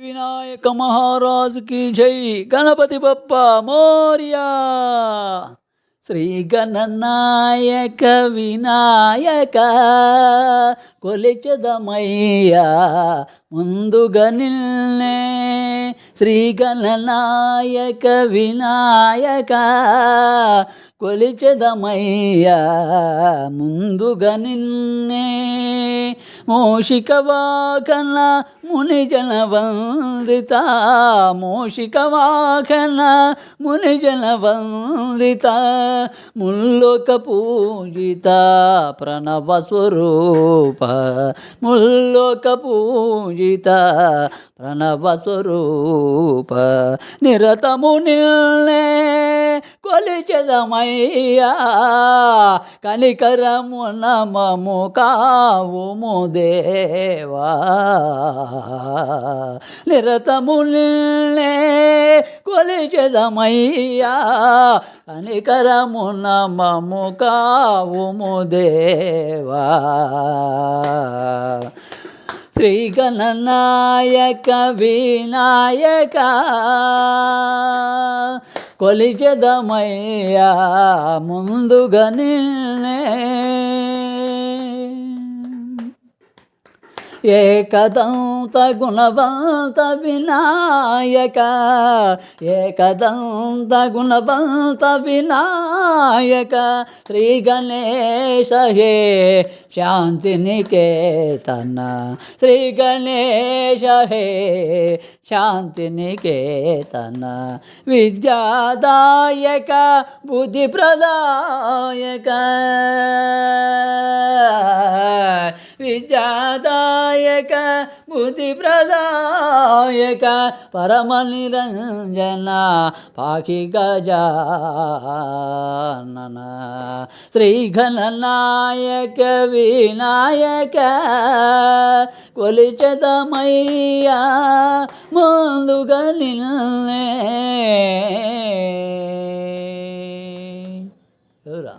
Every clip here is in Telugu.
వినాయక మహారాజుకి జై. గణపతి బప్ప మోర్యా. శ్రీ గణనాయక వినాయక కొలిచదమయ్యా ముందుగా నిల్నే శ్రీ గణనాయక వినాయక కొలిచదమయ్యా ముందుగా నిన్నే. మూషిక వాకన మునిజన వందిత మూషిక వాకన మునిజన వందిత ముల్లోక పూజిత ప్రణవ స్వరూప ముల్లోక పూజిత ప్రణవ స్వరూప. నిరతము నిల్నే కొలిచెదమయ్యా కనికరము నమము కావుము దేవా నిరతము నిల్నే కొలిచెదమయ్యా. కనికరము నమము కావుము దేవా. శ్రీగణనాయక వినాయక కొలిచెదమయ్యా. ముందుగా నిన్నే ఏకదంత గుణవంత వినాయక ఏకదంత గుణవంత వినాయక శ్రీ గణేశ హే శాంతి నికేతన శ్రీ గణేశ హే శాంతి నికేతన విద్యాదాయక బుద్ధి ప్రదాయక. బుద్ధి ప్రదాయక పరమ నిరంజన పాకి గజానన. శ్రీ ఘననాయక వినాయక కొలిచతమయ్యా ముందుగా నిన్నే. ఎవరా?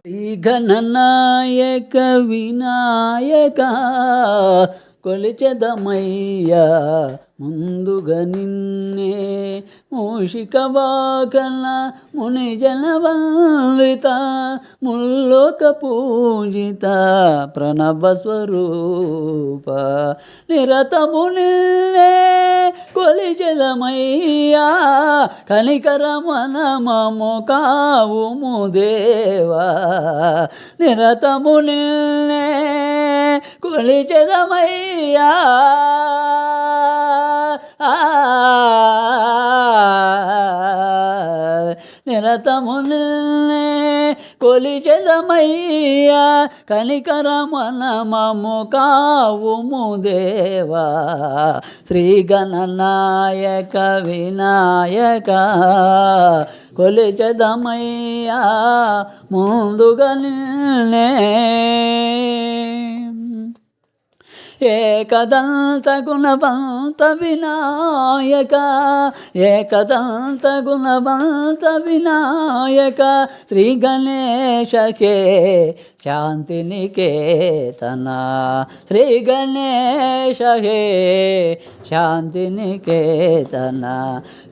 శ్రీ గణనాయక వినాయక కొలిచెదమయ్యా. ముందుగా నిన్నే మూషిక వాకల ముని జనవందిత ముల్లోక పూజిత ప్రణవ స్వరూప. నిరతము నిన్నే కొలిచెదమయ్యా కనికరమన మము కావుము దేవా. నిరతము నిన్నే కొలిచెదమయ్యా నిరతము నిన్నే కొలిచెదమయ్యా. కనికరమన మము కావుము దేవా. శ్రీ గణనాయక వినాయక కొలిచెదమయ్యా. ముందుగా నిన్నే ఏకదంత గుణవంత వినాయక ఏకదంత గుణవంత వినాయక శ్రీ గణేశకే శాంతి నికేతన శ్రీ గణేశ హే శాంతి నికేతన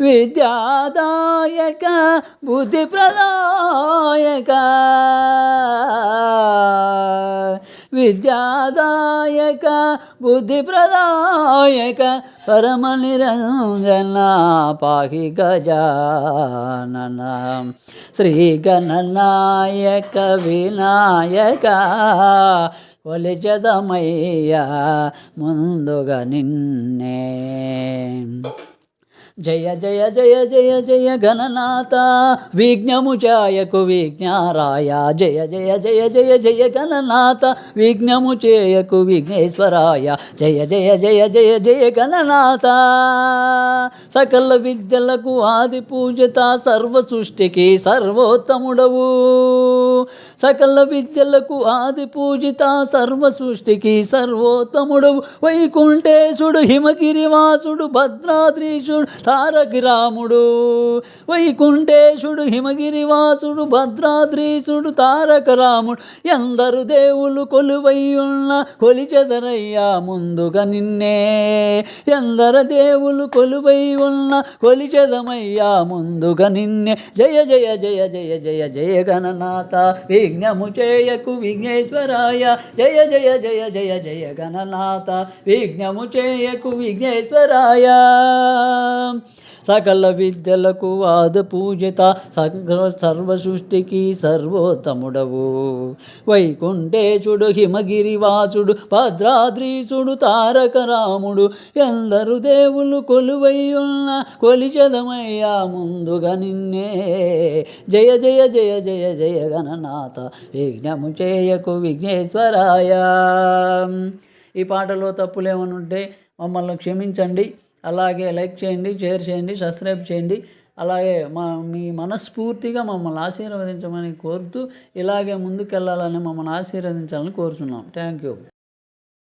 విద్యాదాయక బుద్ధి ప్రదాయక విద్యాదాయక బుద్ధి ప్రదాయక పరమ నిరంజన పాహి గజానన. శ్రీ గణనాయక వినాయక కొలిచదమయ్యా ముందుగా నిన్నే. జయ జయ జయ జయ జయ గణనాథ విఘ్నము చేయకు విఘ్నారాయ జయ జయ జయ జయ జయ గణనాథ విఘ్నము చేయకు విఘ్నేశ్వరాయ జయ జయ జయ జయ జయ గణనాథ సకల విద్యలకు ఆది పూజిత సర్వ సృష్టికి సర్వోత్తముడవు సకల విద్యలకు ఆది పూజిత సర్వ సృష్టికి సర్వోత్తముడవు వైకుంఠేశుడు హిమగిరివాసుడు భద్రాద్రీశుడు తారకి రాముడు వైకుంఠేశుడు హిమగిరివాసుడు భద్రాద్రీసుడు తారక రాముడు ఎందరు దేవులు కొలువయ్యున్న కొలిచెదరయ్యా ముందుగా నిన్నే. ఎందర దేవులు కొలువై ఉన్న కొలిచెదమయ్యా ముందుగా నిన్నే. జయ జయ జయ జయ జయ జయ గణనాథ విఘ్నము చేయకు విఘ్నేశ్వరాయ. జయ జయ జయ జయ జయ గణనాథ విఘ్నము చేయకు విఘ్నేశ్వరాయ. సకల విద్యలకు వాద పూజిత సర్వ సర్వ సృష్టికి సర్వోత్తముడవు వైకుంఠేశుడు హిమగిరివాసుడు భద్రాద్రీసుడు తారక రాముడు ఎందరు దేవులు కొలువై ఉన్న కొలిచదమయ్యా ముందుగా నిన్నే. జయ జయ జయ జయ జయ గణనాథ విఘ్నము చేయకు విఘ్నేశ్వరాయ. ఈ పాటలో తప్పులేమనుంటే మమ్మల్ని క్షమించండి. అలాగే లైక్ చేయండి షేర్ చేయండి సబ్స్క్రైబ్ చేయండి. అలాగే మా మీ మనస్ఫూర్తిగా మమ్మల్ని ఆశీర్వదించమని కోరుతూ ఇలాగే ముందుకెళ్ళాలని మమ్మల్ని ఆశీర్వదించాలని కోరుతున్నాం థ్యాంక్ యూ